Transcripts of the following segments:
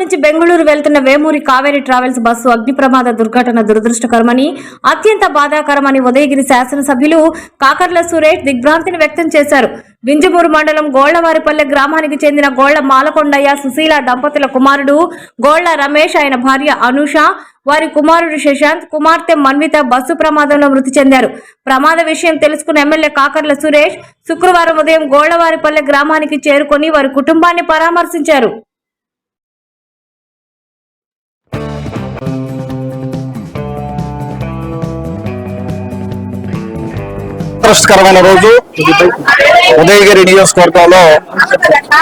నుంచి బెంగళూరు వెళ్తున్న Vemuri Kaveri travels bus అగ్ని ప్రమాద దుర్ఘటన దురదృష్టకరమని అత్యంత బాధాకరమని ఉదయగిరి శాసనసభ్యులు కాకర్ల సురేష్ దిగ్భ్రాంతిని వ్యక్తం చేశారు. వింజమూరు మండలం గోళ్ళవారిపల్లె గ్రామానికి చెందిన గోళ్ళ మాలకొండయ్య సుశీల దంపతుల కుమారుడు గోళ్ళ రమేష్ ఆయన భార్య అనూష వారి కుమారుడు శశాంత్ కుమార్తె మన్విత బస్సు ప్రమాదంలో మృతి చెందారు. ప్రమాద విషయం తెలుసుకున్న ఎమ్మెల్యే కాకర్ల సురేష్ శుక్రవారం ఉదయం గోళ్ళవారిపల్లె గ్రామానికి చేరుకొని వారి కుటుంబాన్ని పరామర్శించారు. దురదృష్టకరమైన రోజు. ఉదయగిరి నియోజకవర్గంలో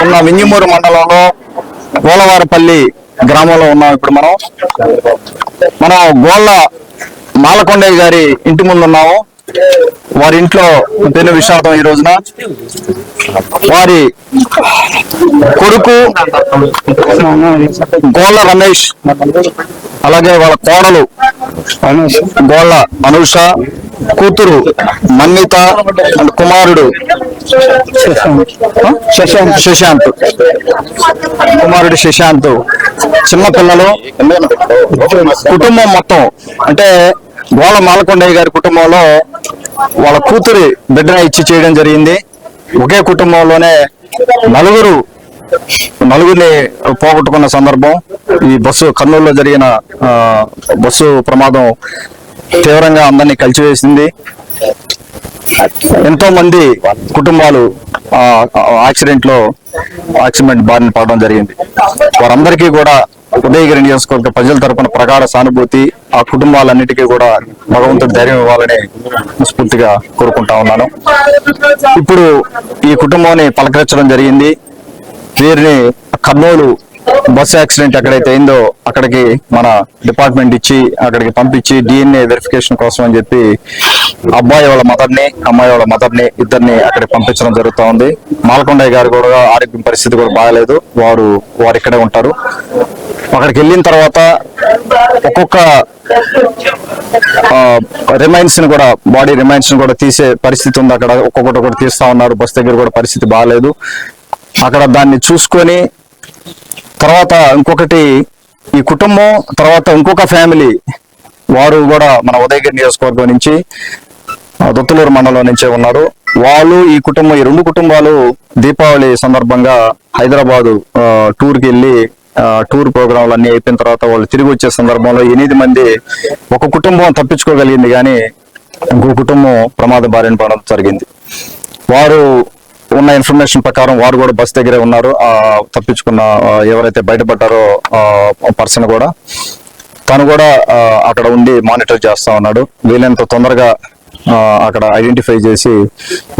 ఉన్న వింజమూరు మండలంలో గోలవారపల్లి గ్రామంలో ఉన్నాం ఇప్పుడు మనం. మనం గోళ్ళ మాలకొండయ్య గారి ఇంటి ముందు ఉన్నాము. వారి ఇంట్లో పెను విషాదం ఈ రోజున. వారి కొడుకు గోళ్ళ రమేష్ అలాగే వాళ్ళ కోడలు గోళ్ళ అనుష కూతురు మన్విత అండ్ కుమారుడు శశాంత్. శశాంత్. కుమారుడు శశాంత్. చిన్న పిల్లలు. కుటుంబం మొత్తం. అంటే గోళ మాలకొండయ్య గారి కుటుంబంలో వాళ్ళ కూతురి బిడ్డన ఇచ్చి చేయడం జరిగింది. ఒకే కుటుంబంలోనే నలుగురు నలుగురిని పోగొట్టుకున్న సందర్భం. ఈ బస్సు కర్నూలులో జరిగిన బస్సు ప్రమాదం తీవ్రంగా అందరినీ కలిచివేసింది. ఎంతో మంది కుటుంబాలు యాక్సిడెంట్లో యాక్సిడెంట్ బారిన పడడం జరిగింది. వారందరికీ కూడా ఉదయగిరి నియోజకవర్గ ప్రజల తరపున ప్రగాఢ సానుభూతి ఆ కుటుంబాలన్నిటికీ కూడా భగవంతుడు ధైర్యం ఇవ్వాలని స్ఫూర్తిగా కోరుకుంటా ఉన్నాను. ఇప్పుడు ఈ కుటుంబాన్ని పలకరించడం జరిగింది. వీరిని కర్నూలు బస్సు యాక్సిడెంట్ ఎక్కడైతే అయిందో అక్కడికి మన డిపార్ట్మెంట్ ఇచ్చి అక్కడికి పంపించి డిఎన్ఏ వెరిఫికేషన్ కోసం అని చెప్పి అబ్బాయి వాళ్ళ మదర్ని అమ్మాయి వాళ్ళ మదర్ని ఇద్దరిని అక్కడికి పంపించడం జరుగుతూ ఉంది. మాలకొండయ్య గారు కూడా ఆరోగ్యం పరిస్థితి కూడా బాగాలేదు. వారు వారు ఇక్కడే ఉంటారు. అక్కడికి వెళ్ళిన తర్వాత ఒక్కొక్క రిమైన్స్ని కూడా బాడీ రిమైన్స్ని కూడా తీసే పరిస్థితి ఉంది. అక్కడ ఒక్కొక్కటి ఒకటి తీస్తా ఉన్నారు. బస్ దగ్గర కూడా పరిస్థితి బాగాలేదు అక్కడ దాన్ని చూసుకొని తర్వాత ఇంకొకటి ఈ కుటుంబం తర్వాత ఇంకొక ఫ్యామిలీ వారు కూడా మన ఉదయగిరి నియోజకవర్గం నుంచి దొత్తులూరు మండలం నుంచే ఉన్నారు. వాళ్ళు ఈ కుటుంబం ఈ రెండు కుటుంబాలు దీపావళి సందర్భంగా హైదరాబాదు టూర్కి వెళ్ళి టూర్ ప్రోగ్రాంలు అన్ని అయిపోయిన తర్వాత వాళ్ళు తిరిగి వచ్చే సందర్భంలో ఎనిమిది మంది ఒక కుటుంబం తప్పించుకోగలిగింది కానీ ఇంకో కుటుంబం ప్రమాద బారిన పడడం జరిగింది. వారు ఉన్న ఇన్ఫర్మేషన్ ప్రకారం వారు కూడా బస్ దగ్గరే ఉన్నారు. ఆ తప్పించుకున్న ఎవరైతే బయటపడ్డారో పర్సన్ కూడా తను కూడా అక్కడ ఉండి మానిటర్ చేస్తా ఉన్నాడు. వీలైనంత తొందరగా అక్కడ ఐడెంటిఫై చేసి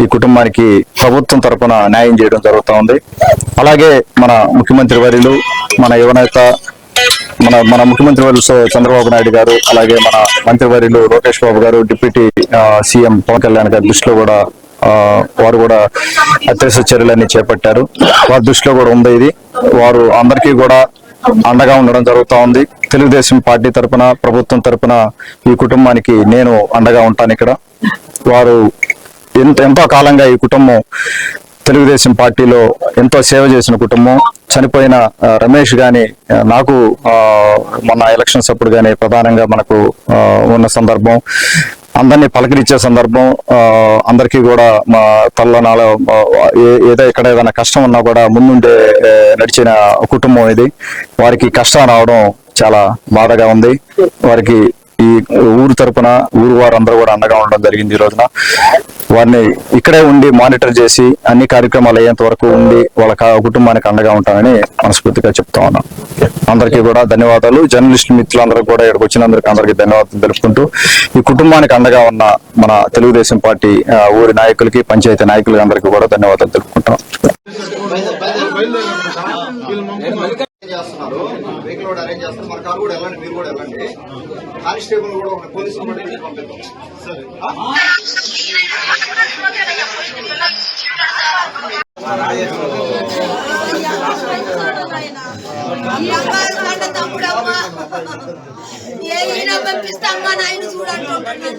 ఈ కుటుంబానికి ప్రభుత్వం తరఫున న్యాయం చేయడం జరుగుతూ ఉంది. అలాగే మన ముఖ్యమంత్రి వర్యులు మన యువనేత మన మన ముఖ్యమంత్రి వర్యులు చంద్రబాబు నాయుడు గారు అలాగే మన మంత్రివర్యులు లోకేష్ బాబు గారు డిప్యూటీ సీఎం పవన్ కళ్యాణ్ గారి దృష్టిలో కూడా వారు కూడా అత్యవసర చర్యలన్నీ చేపట్టారు. వారి దృష్టిలో కూడా ఉంది ఇది. వారు అందరికీ కూడా అండగా ఉండడం జరుగుతూ ఉంది తెలుగుదేశం పార్టీ తరపున ప్రభుత్వం తరఫున ఈ కుటుంబానికి నేను అండగా ఉంటాను ఇక్కడ. వారు ఎంత ఎంతో కాలంగా ఈ కుటుంబం తెలుగుదేశం పార్టీలో ఎంతో సేవ చేసిన కుటుంబం. చనిపోయిన రమేష్ గాని నాకు మన మొన్న ఎలక్షన్స్ అప్పుడు కానీ ప్రధానంగా మనకు ఉన్న సందర్భం. అందరినీ పలకరించే సందర్భం అందరికీ కూడా మా తల్లనాల ఏదో ఎక్కడ ఏదైనా కష్టం ఉన్నా కూడా ముందుండే నడిచిన కుటుంబం ఇది. వారికి కష్టం రావడం చాలా బాధగా ఉంది. వారికి ఈ ఊరు తరపున ఊరు వారందరూ కూడా అండగా ఉండడం జరిగింది ఈ రోజున. వారిని ఇక్కడే ఉండి మానిటర్ చేసి అన్ని కార్యక్రమాలు అయ్యేంత వరకు ఉండి వాళ్ళ కా- కుటుంబానికి అండగా ఉంటానని మనస్ఫూర్తిగా చెప్తా ఉన్నాను అందరికీ కూడా ధన్యవాదాలు. జర్నలిస్ట్ మిత్రులందరూ కూడా ఇక్కడికి వచ్చినందరికి అందరికీ ధన్యవాదాలు తెలుపుకుంటూ ఈ కుటుంబానికి అండగా ఉన్న మన తెలుగుదేశం పార్టీ ఊరి నాయకులకి పంచాయతీ నాయకులకి అందరికీ కూడా ధన్యవాదాలు తెలుపుకుంటాం చేస్తున్నారు. వెహికల్ కూడా అరేంజ్ చేస్తున్నారు. మన కారు కూడా వెళ్ళండి మీరు కూడా వెళ్ళండి. కానిస్టేబుల్ కూడా ఉన్న పోలీసులు కూడా ఇంటికి పంపిద్దాం. ఏ ఈయన అమ్మా. నాయన చూడంటుంటాను